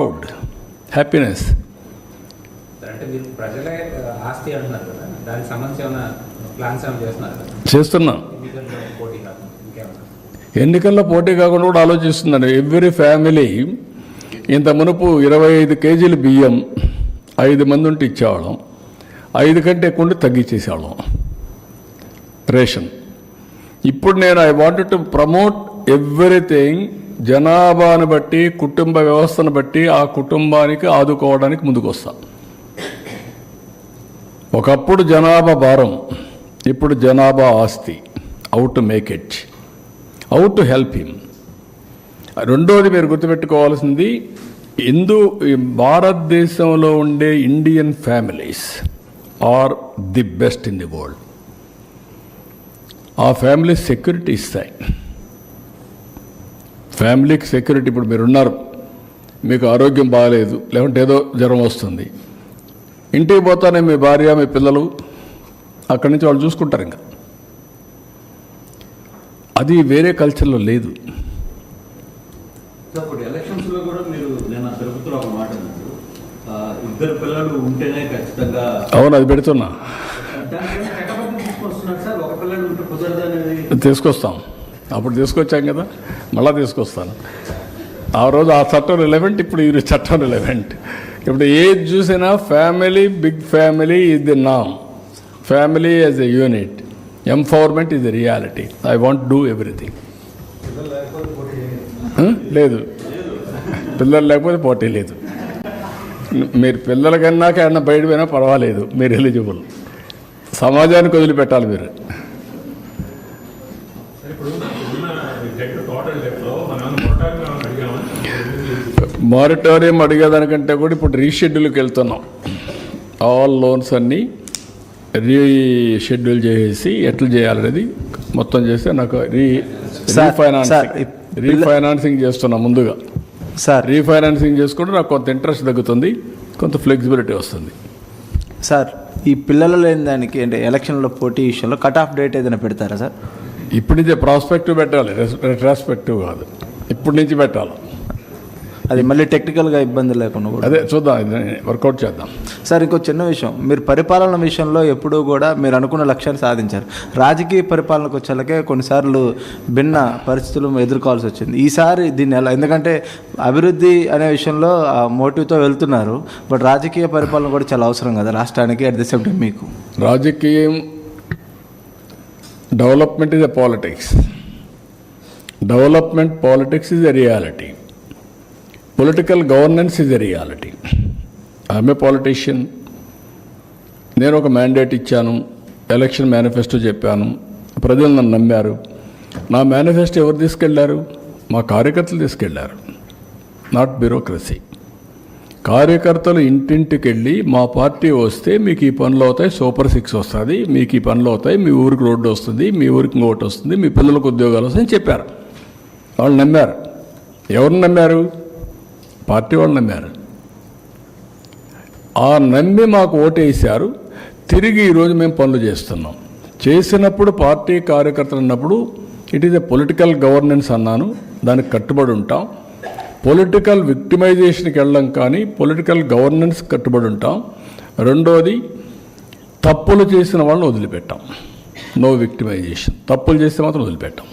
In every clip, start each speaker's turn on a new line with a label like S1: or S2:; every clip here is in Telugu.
S1: ప్రౌడ్ హ్యాపీనెస్
S2: అంటే మీరు ప్రజలే ఆస్తి అంటున్నారు కదా దానికి సంబంధించి ఏమైనా ప్లాన్స్ ఏమైనా చేస్తున్నారు కదా?
S1: చేస్తున్నా.
S2: ఎన్నికల్లో పోటీ కాకుండా ఇంకేమన్నా?
S1: ఎన్నికల్లో పోటీ కాకుండా కూడా ఆలోచిస్తున్నాను. ఎవ్రీ ఫ్యామిలీ ఇంత మునుపు ఇరవై ఐదు కేజీలు బియ్యం ఐదు మంది ఉంటే ఇచ్చేవాళ్ళం. ఐదు కంటే ఎక్కువ ఉంటే తగ్గించేసేవాళ్ళం. రేషన్. ఇప్పుడు నేను I want to promote everything జనాభాను బట్టి కుటుంబ వ్యవస్థను బట్టి ఆ కుటుంబానికి ఆదుకోవడానికి ముందుకొస్తా. ఒకప్పుడు జనాభా భారం ఇప్పుడు జనాభా ఆస్తి. Out to make it out to help him రెండోది మీరు గుర్తుపెట్టుకోవాల్సింది హిందూ భారతదేశంలో ఉండే Indian families are the best in the world. ఆ ఫ్యామిలీస్ సెక్యూరిటీ ఇస్తాయి. ఫ్యామిలీకి సెక్యూరిటీ ఇప్పుడు మీరు ఉన్నారు మీకు ఆరోగ్యం బాగాలేదు లేకుంటే ఏదో జ్వరం వస్తుంది. ఇంటికి పోతానే మీ భార్య మీ పిల్లలు అక్కడి నుంచి వాళ్ళు చూసుకుంటారు ఇంకా. అది వేరే కల్చర్లో లేదు.
S3: కూడా మీరు నేను తిరుపతిలో ఒక మాట ఇద్దరు పిల్లలు ఉంటేనే ఖచ్చితంగా
S1: అవును అది పెడుతున్నా. తీసుకొస్తాం. అప్పుడు తీసుకొచ్చాం కదా మళ్ళీ తీసుకొస్తాను. ఆ రోజు ఆ చట్టం రిలవెంట్ ఇప్పుడు ఈ చట్టం రిలవెంట్ ఇప్పుడు ఏది చూసినా family big family is the NAM family as a unit empowerment is the reality I want do everything లేదు. పిల్లలు లేకపోతే పోటీ లేదు. మీరు పిల్లల కన్నాక ఏమన్నా బయట పోయినా పర్వాలేదు. మీరు ఎలిజిబుల్ సమాజానికి వదిలిపెట్టాలి మీరు. మారిటోరియం అడిగేదానికంటే కూడా ఇప్పుడు రీషెడ్యూల్కి వెళ్తున్నాం. ఆల్ లోన్స్ అన్నీ రీషెడ్యూల్ చేసేసి ఎట్లా చేయాలనేది మొత్తం చేస్తే నాకు రీ రీఫైనాన్సింగ్ రీఫైనాన్సింగ్ చేస్తున్నా ముందుగా.
S4: సార్.
S1: రీఫైనాన్సింగ్ చేసుకుంటే నాకు కొంత ఇంట్రెస్ట్ తగ్గుతుంది కొంత ఫ్లెక్సిబిలిటీ వస్తుంది.
S4: సార్ ఈ పిల్లలు లేని దానికి అంటే ఎలక్షన్లో పోటీ విషయంలో కట్ ఆఫ్ డేట్ ఏదైనా పెడతారా సార్?
S1: ఇప్పటి నుంచే ప్రాస్పెక్టివ్ పెట్టాలి రెట్రాస్పెక్టివ్ కాదు. ఇప్పటి నుంచి పెట్టాలి.
S4: అది మళ్ళీ టెక్నికల్గా ఇబ్బంది లేకుండా కూడా.
S1: అదే చూద్దాం వర్కౌట్ చేద్దాం.
S4: సార్ ఇంకో చిన్న విషయం. మీరు పరిపాలన విషయంలో ఎప్పుడూ కూడా మీరు అనుకున్న లక్ష్యాన్ని సాధించారు. రాజకీయ పరిపాలనకు వచ్చేలకే కొన్నిసార్లు భిన్న పరిస్థితులు ఎదుర్కోవాల్సి వచ్చింది. ఈసారి దీన్ని ఎలా? ఎందుకంటే అభివృద్ధి అనే విషయంలో ఆ మోటివ్తో వెళ్తున్నారు. బట్ రాజకీయ పరిపాలన కూడా చాలా అవసరం కదా రాష్ట్రానికి అట్ ది సేమ్ టైం మీకు.
S1: రాజకీయం development is a politics development politics is a reality political governance is a reality ఆమె పాలిటీషియన్ నేను ఒక మ్యాండేట్ ఇచ్చాను. ఎలక్షన్ మేనిఫెస్టో చెప్పాను. ప్రజలు నన్ను నమ్మారు. నా మేనిఫెస్టో ఎవరు తీసుకెళ్ళారు? మా కార్యకర్తలు తీసుకెళ్ళారు. నాట్ బ్యూరోక్రసీ కార్యకర్తలు ఇంటింటికి వెళ్ళి మా పార్టీ వస్తే మీకు ఈ పనులు అవుతాయి సూపర్ సిక్స్ వస్తుంది మీకు ఈ పనులు అవుతాయి మీ ఊరికి రోడ్డు వస్తుంది మీ ఊరికి ఇంకోటి వస్తుంది మీ పిల్లలకు ఉద్యోగాలు వస్తాయని చెప్పారు. వాళ్ళు నమ్మారు. ఎవరిని నమ్మారు? పార్టీ వాళ్ళు నమ్మారు. ఆ నమ్మి మాకు ఓటేసారు తిరిగి ఈరోజు మేము పనులు చేస్తున్నాం. చేసినప్పుడు పార్టీ కార్యకర్తలు అన్నప్పుడు it is a political governance అన్నాను. దానికి కట్టుబడి ఉంటాం. పొలిటికల్ విక్టిమైజేషన్కి వెళ్ళడం కానీ పొలిటికల్ గవర్నెన్స్ కట్టుబడి ఉంటాం. రెండోది తప్పులు చేసిన వాళ్ళని వదిలిపెట్టాం. నో విక్టిమైజేషన్ తప్పులు చేస్తే మాత్రం వదిలిపెట్టాం.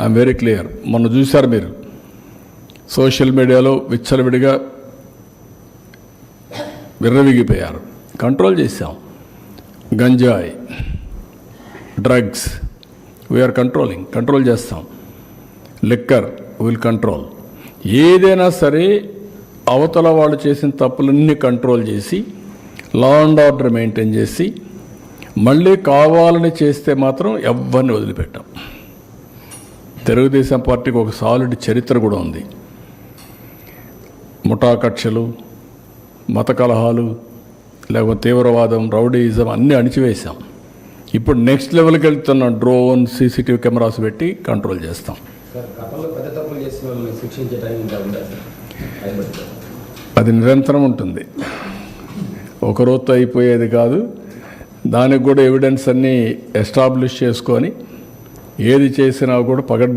S1: ఐఎమ్ వెరీ క్లియర్ మొన్న చూశారు మీరు. సోషల్ మీడియాలో విచ్చలవిడిగా విర్రవిగిపోయారు. కంట్రోల్ చేశాం. గంజాయి డ్రగ్స్ వీఆర్ కంట్రోలింగ్ కంట్రోల్ చేస్తాం. లిక్కర్ విల్ కంట్రోల్ ఏదైనా సరే అవతల వాళ్ళు చేసిన తప్పులన్నీ కంట్రోల్ చేసి లా అండ్ ఆర్డర్ మెయింటైన్ చేసి మళ్ళీ కావాలని చేస్తే మాత్రం ఎవరిని వదిలిపెట్టాం. తెలుగుదేశం పార్టీకి ఒక సాలిడ్ చరిత్ర కూడా ఉంది. ముఠా కక్షలు మత కలహాలు లేకపోతే తీవ్రవాదం రౌడీయిజం అన్నీ అణిచివేశాం. ఇప్పుడు నెక్స్ట్ లెవెల్కి వెళ్తున్న డ్రోన్ సీసీటీవీ కెమెరాస్ పెట్టి కంట్రోల్ చేస్తాం. అది నిరంతరం ఉంటుంది. ఒక రోజుతో అయిపోయేది కాదు. దానికి కూడా ఎవిడెన్స్ అన్నీ ఎస్టాబ్లిష్ చేసుకొని ఏది చేసినా కూడా పగడ్